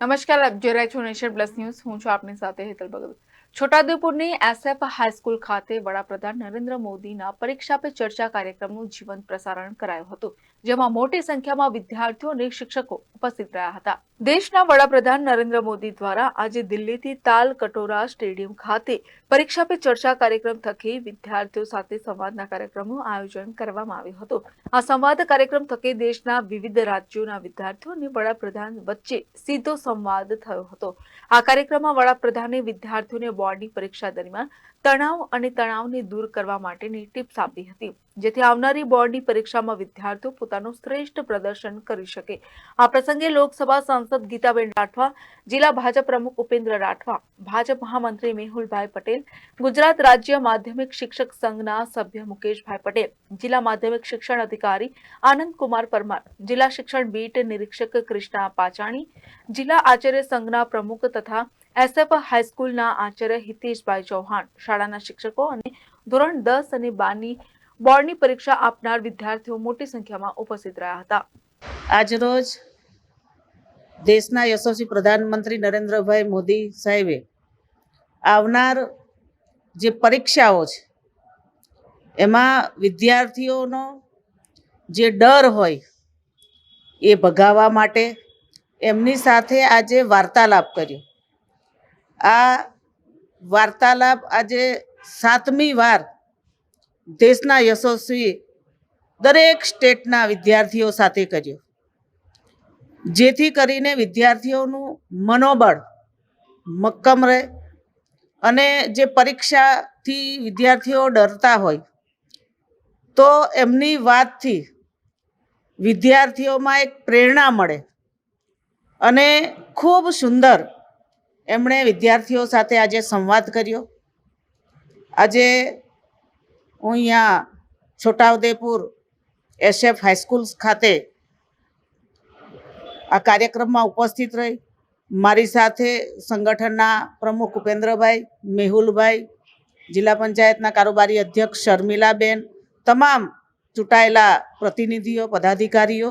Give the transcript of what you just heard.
નમસ્કાર, આપ જોઈ રહ્યા છો નેશન પ્લસ ન્યૂઝ. હું છું આપની સાથે હેતલ ભગત. છોટાઉદેપુરની એસએફ હાઈસ્કૂલ ખાતે વડાપ્રધાન નરેન્દ્ર મોદીના પરીક્ષા પે ચર્ચા કાર્યક્રમનું જીવંત પ્રસારણ કરાયું હતું, જેમાં મોટી સંખ્યામાં વિદ્યાર્થીઓ અને શિક્ષકો ઉપસ્થિત રહ્યા હતા. દેશના વડાપ્રધાન નરેન્દ્ર મોદી દ્વારા આજે દિલ્હીથી તાલ કટોરા સ્ટેડિયમ ખાતે પરીક્ષા પે ચર્ચા કાર્યક્રમ થકી વિદ્યાર્થીઓ સાથે સંવાદના કાર્યક્રમનું આયોજન કરવામાં આવ્યું હતું. આ સંવાદ કાર્યક્રમ થકી દેશના વિવિધ રાજ્યોના વિદ્યાર્થીઓ અને વડાપ્રધાન વચ્ચે સીધો સંવાદ થયો હતો. આ કાર્યક્રમમાં વડાપ્રધાને વિદ્યાર્થીઓને બોર્ડની પરીક્ષા દરમિયાન તણાવ અને તણાવને દૂર કરવા માટેની ટિપ્સ આપી હતી. જેથી આવનારી બોર્ડની પરીક્ષામાં વિદ્યાર્થીઓ પોતાનું શ્રેષ્ઠ પ્રદર્શન કરી શકે. આ પ્રસંગે લોકસભા સાંસદ ગીતાબેન રાઠવા, જિલ્લા ભાજપ પ્રમુખ ઉપેન્દ્ર રાઠવા, ભાજપ મહામંત્રી મેહુલભાઈ પટેલ, ગુજરાત રાજ્ય માધ્યમિક શિક્ષક સંઘના સભ્ય મુકેશભાઈ પટેલ, જિલ્લા માધ્યમિક શિક્ષણ અધિકારી આનંદ કુમાર પરમાર, જિલ્લા શિક્ષણ બીટ નિરીક્ષક કૃષ્ણા પાચાણી, જિલ્લા આચાર્ય સંઘના પ્રમુખ તથા એસએફ હાઈસ્કૂલના આચાર્ય હિતેશભાઈ ચૌહાણ શાળાના શિક્ષકો અને ધોરણ દસ અને બારની બોર્ડની પરીક્ષા આપનાર વિદ્યાર્થીઓ મોટી સંખ્યામાં ઉપસ્થિત રહ્યા હતા. આજરોજ દેશના યશસ્વી પ્રધાનમંત્રી નરેન્દ્રભાઈ મોદી સાહેબે આવનાર જે પરીક્ષાઓ છે, એમાં વિદ્યાર્થીઓનો જે ડર હોય એ ભગાવવા માટે એમની સાથે આજે વાર્તાલાપ કર્યો. આ વાર્તાલાપ આજે સાતમી વાર દેશના યશસ્વી દરેક સ્ટેટના વિદ્યાર્થીઓ સાથે કર્યો. જેથી કરીને વિદ્યાર્થીઓનું મનોબળ મક્કમ રહે અને જે પરીક્ષાથી વિદ્યાર્થીઓ ડરતા હોય તો એમની વાતથી વિદ્યાર્થીઓમાં એક પ્રેરણા મળે અને ખૂબ સુંદર એમણે વિદ્યાર્થીઓ સાથે આજે સંવાદ કર્યો. આજે હું અહીંયા છોટાઉદેપુર એસએફ હાઈસ્કૂલ ખાતે આ કાર્યક્રમમાં ઉપસ્થિત રહી. મારી સાથે સંગઠનના પ્રમુખ ઉપેન્દ્રભાઈ, મેહુલભાઈ, જિલ્લા પંચાયતના કારોબારી અધ્યક્ષ શર્મિલાબેન, તમામ ચૂંટાયેલા પ્રતિનિધિઓ, પદાધિકારીઓ